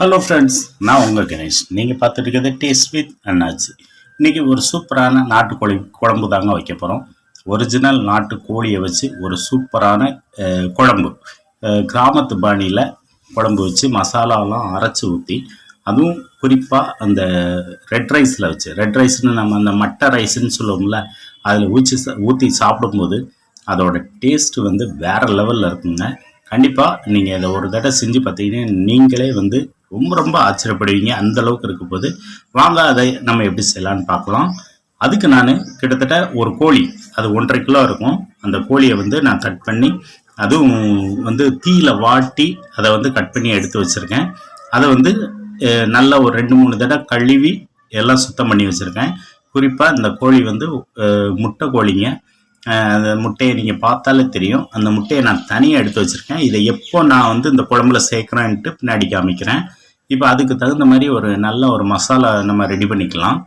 Hello friends நான் உங்கள் கணேஷ். நீங்கள் பார்த்துட்டு இருக்கிறது டேஸ்ட் வித் அண்ணாச்சி இன்றைக்கி ஒரு சூப்பரான நாட்டுக்கோழி குழம்பு தாங்க வைக்க போகிறோம் ஒரிஜினல் நாட்டு கோழியை வச்சு ஒரு சூப்பரான குழம்பு. கிராமத்து பாணியில் குழம்பு வச்சு மசாலாலாம் அரைச்சி ஊற்றி அதுவும் குறிப்பாக அந்த ரெட் ரைஸில் வச்சு. ரெட் ரைஸ்னு நம்ம அந்த மட்டை ரைஸ்ன்னு சொல்லுவோம்ல அதில் ஊற்றி ஊற்றி சாப்பிடும்போது அதோட டேஸ்ட்டு வந்து வேறு லெவலில் இருக்குங்க. கண்டிப்பாக நீங்கள் இதை ஒரு தடவை செஞ்சு பார்த்தீங்கன்னா நீங்களே வந்து ரொம்ப ரொம்ப ஆச்சரியப்படுவீங்க. அந்த அளவுக்கு இருக்கும் போது. வாங்க அதை நம்ம எப்படி செய்யலாம்னு பார்க்கலாம். அதுக்கு நான் கிட்டத்தட்ட ஒரு கோழி அது ஒன்றரை கிலோ இருக்கும். அந்த கோழியை வந்து நான் கட் பண்ணி அதுவும் வந்து தீயில வாட்டி அதை வந்து கட் பண்ணி எடுத்து வச்சுருக்கேன். அதை வந்து நல்லா நல்ல ஒரு ரெண்டு மூணு தடவை கழுவி எல்லாம் சுத்தம் பண்ணி வச்சுருக்கேன். குறிப்பாக இந்த கோழி வந்து முட்டை கோழிங்க. அந்த முட்டையை நீங்கள் பார்த்தாலே தெரியும். அந்த முட்டையை நான் தனியாக எடுத்து வச்சுருக்கேன். இதை எப்போ நான் வந்து இந்த குழம்புல சேர்க்குறேன்ட்டு பின்னாடி காமிக்கிறேன். இப்போ அதுக்கு தகுந்த மாதிரி ஒரு நல்ல ஒரு மசாலா நம்ம ரெடி பண்ணிக்கலாம்.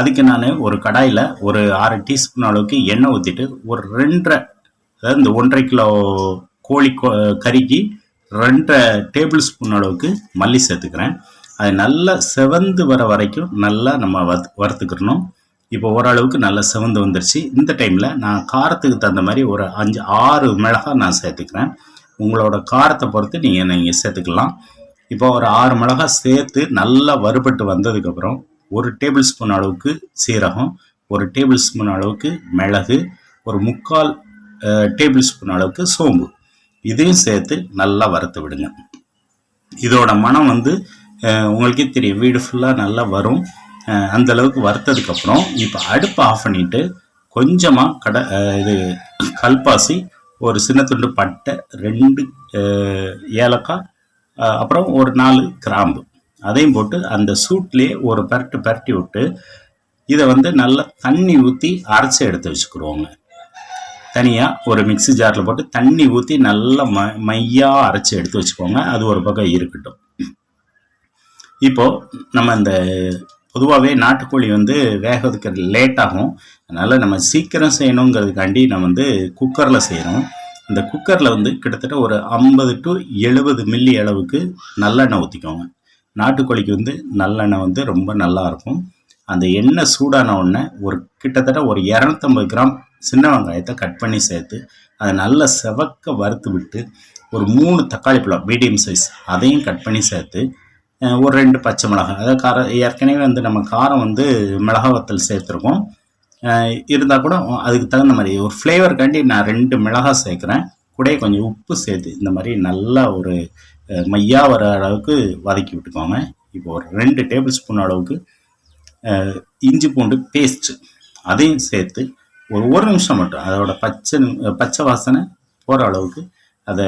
அதுக்கு நான் ஒரு கடாயில் ஒரு ஆறு டீஸ்பூன் அளவுக்கு எண்ணெய் ஊற்றிட்டு ஒரு ரெண்டரை அதாவது இந்த ஒன்றரை கிலோ கோழி கோ கறிக்கு ரெண்டரை டேபிள் ஸ்பூன் அளவுக்கு மல்லி சேர்த்துக்கிறேன். அது நல்லா செவந்து வர வரைக்கும் நல்லா நம்ம வறு வறுத்துக்கிறணும். இப்போ ஓரளவுக்கு நல்லா செவந்து வந்துருச்சு. இந்த டைமில் நான் காரத்துக்கு தகுந்த மாதிரி ஒரு அஞ்சு ஆறு மிளகாய் நான் சேர்த்துக்கிறேன். உங்களோட காரத்தை பொறுத்து நீங்கள் நீங்கள் சேர்த்துக்கலாம். இப்போ ஒரு ஆறு மிளகாய் சேர்த்து நல்லா வறுபட்டு வந்ததுக்கப்புறம் ஒரு டேபிள் ஸ்பூன் அளவுக்கு சீரகம் ஒரு டேபிள் ஸ்பூன் அளவுக்கு மிளகு ஒரு முக்கால் டேபிள் ஸ்பூன் அளவுக்கு சோம்பு. இதையும் சேர்த்து நல்லா வறுத்து விடுங்க. இதோட மனம் வந்து உங்களுக்கே தெரியும் வீடு ஃபுல்லாக நல்லா வரும். அந்தளவுக்கு அந்த அளவுக்கு வறுத்ததுக்கப்புறம் இப்போ அடுப்பை ஆஃப் பண்ணிட்டு கொஞ்சமாக கடை இது கல்பாசி ஒரு சின்ன துண்டு பட்டை ரெண்டு ஏலக்காய் அப்புறம் ஒரு நாலு கிராம்பு. அதையும் போட்டு அந்த சூட்லேயே ஒரு பரட்டு பரட்டி விட்டு இதை வந்து நல்லா தண்ணி ஊற்றி அரைச்சி எடுத்து வச்சுக்கிடுவோங்க. தனியாக ஒரு மிக்ஸி ஜாரில் போட்டு தண்ணி ஊற்றி நல்லா ம மையாக அரைச்சி எடுத்து வச்சுக்கோங்க. அது ஒரு பக்கம் இருக்கட்டும். இப்போது நம்ம இந்த பொதுவாகவே நாட்டுக்கோழி வந்து வேகிறதுக்கு லேட் ஆகும் அதனால் நம்ம சீக்கிரம் செய்யணுங்கிறதுக்காண்டி நம்ம வந்து குக்கரில் செய்கிறோம் இந்த குக்கரில் வந்து கிட்டத்தட்ட ஒரு ஐம்பது டு எழுபது மில்லி அளவுக்கு நல்லெண்ணெய் ஊற்றிக்கோங்க நாட்டுக்கோழிக்கு வந்து நல்லெண்ணெய் வந்து ரொம்ப நல்லா இருக்கும். அந்த எண்ணெய் சூடான உடனே ஒரு கிட்டத்தட்ட ஒரு இரநூத்தம்பது கிராம் சின்ன வெங்காயத்தை கட் பண்ணி சேர்த்து அதை நல்லா செவக்க வறுத்து விட்டு ஒரு மூணு தக்காளி பழம் மீடியம் சைஸ் அதையும் கட் பண்ணி சேர்த்து ஒரு ரெண்டு பச்சை மிளகாய் அதாவது காரம் ஏற்கனவே வந்து நம்ம காரம் வந்து மிளகா வத்தல் சேர்த்துருக்கோம். இருந்தால் கூட அதுக்கு தகுந்த மாதிரி ஒரு ஃப்ளேவருக்காண்டி நான் ரெண்டு மிளகாய் சேர்க்குறேன். கூட கொஞ்சம் உப்பு சேர்த்து இந்த மாதிரி நல்லா ஒரு மையா வர அளவுக்கு வதக்கி விட்டுக்கோங்க. இப்போ ஒரு ரெண்டு டேபிள் ஸ்பூன் அளவுக்கு இஞ்சி பூண்டு பேஸ்ட்டு அதையும் சேர்த்து ஒரு ஒரு நிமிஷம் மட்டும் அதோட பச்சை பச்சை வாசனை போகிற அளவுக்கு அதை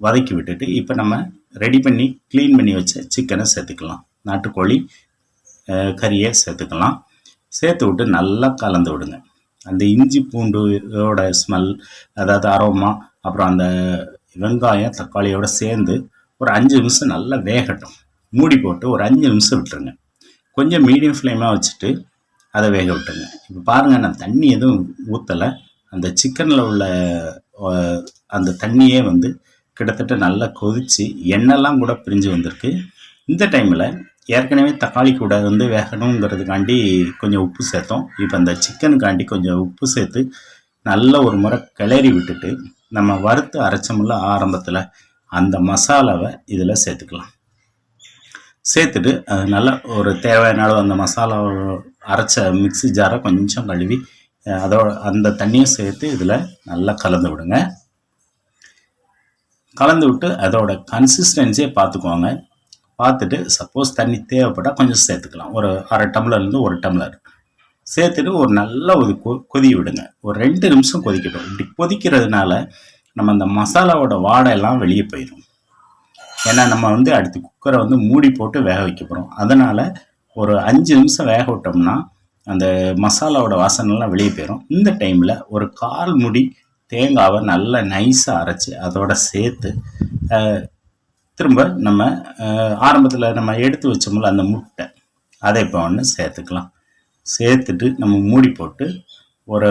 வதக்கி விட்டுட்டு இப்போ நம்ம ரெடி பண்ணி க்ளீன் பண்ணி வச்ச சிக்கனை சேர்த்துக்கலாம். நாட்டுக்கோழி கறியை சேர்த்துக்கலாம். சேர்த்து விட்டு நல்லா கலந்து விடுங்க. அந்த இஞ்சி பூண்டோட ஸ்மெல் அதாவது அரோமா அப்புறம் அந்த வெங்காயம் தக்காளியோட சேர்ந்து ஒரு அஞ்சு நிமிஷம் நல்லா வேகட்டும். மூடி போட்டு ஒரு அஞ்சு நிமிஷம் விட்டுருங்க. கொஞ்சம் மீடியம் ஃப்ளேமாக வச்சுட்டு அதை வேக விட்டுருங்க. இப்போ பாருங்கள் நான் தண்ணி எதுவும் ஊற்றலை அந்த சிக்கனில் உள்ள அந்த தண்ணியே வந்து கிட்டத்தட்ட நல்லா கொதித்து எண்ணெய்லாம் கூட பிரிஞ்சு வந்திருக்கு. இந்த டைமில் ஏற்கனவே தக்காளி கூட வந்து வேகணுங்கிறதுக்காண்டி கொஞ்சம் உப்பு சேர்த்தோம். இப்போ அந்த சிக்கனுக்காண்டி கொஞ்சம் உப்பு சேர்த்து நல்ல ஒரு முறை கிளறி விட்டுட்டு நம்ம வறுத்து அரைச்சோம்ல ஆரம்பத்தில் அந்த மசாலாவை இதில் சேர்த்துக்கலாம். சேர்த்துட்டு அது நல்லா ஒரு தேவையான அளவு அந்த மசாலா அரைச்ச மிக்ஸி ஜாரை கொஞ்சம் கழுவி அதோட அந்த தண்ணியும் சேர்த்து இதில் நல்லா கலந்து விடுங்க. கலந்து விட்டு அதோட கன்சிஸ்டன்சியை பார்த்துக்கோங்க. பார்த்துட்டு சப்போஸ் தண்ணி தேவைப்பட்டால் கொஞ்சம் சேர்த்துக்கலாம். ஒரு அரை டம்ளர்லேருந்து ஒரு டம்ளர். சேர்த்துட்டு ஒரு நல்ல ஒரு கொ கொதி விடுங்க. ஒரு ரெண்டு நிமிஷம் கொதிக்கட்டும். இப்படி கொதிக்கிறதுனால நம்ம அந்த மசாலாவோட வாடை எல்லாம் வெளியே போயிடும் ஏன்னா நம்ம வந்து அடுத்து குக்கரை வந்து மூடி போட்டு வேக வைக்க போகிறோம் அதனால் ஒரு அஞ்சு நிமிஷம் வேக விட்டோம்னா அந்த மசாலாவோட வாசனைலாம் வெளியே போயிடும் இந்த டைமில் ஒரு கால் முடி தேங்காவை நல்லா நைஸாக அரைச்சி அதோட சேர்த்து திரும்ப நம்ம ஆரம்பத்தில் நம்ம எடுத்து வச்சோம்ல அந்த முட்டை அதை இப்போ ஒன்று சேர்த்துக்கலாம். சேர்த்துட்டு நம்ம மூடி போட்டு ஒரு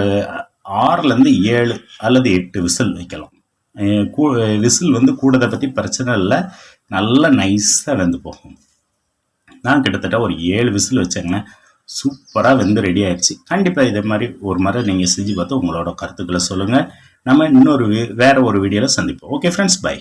ஆறுலேருந்து ஏழு அல்லது எட்டு விசில் வைக்கலாம். கூ- விசில் வந்து கூடதை பற்றி பிரச்சனை இல்லை. நல்லா நைஸாக வெந்து போகும். நான் கிட்டத்தட்ட ஒரு ஏழு விசில் வச்சேங்க. சூப்பராக வெந்து ரெடி ஆயிடுச்சு கண்டிப்பாக இதே மாதிரி ஒரு முறை நீங்கள் செஞ்சு பார்த்து உங்களோட கருத்துக்களை சொல்லுங்கள் நம்ம இன்னொரு வேறு வேற ஒரு வீடியோவில் சந்திப்போம். Okay friends by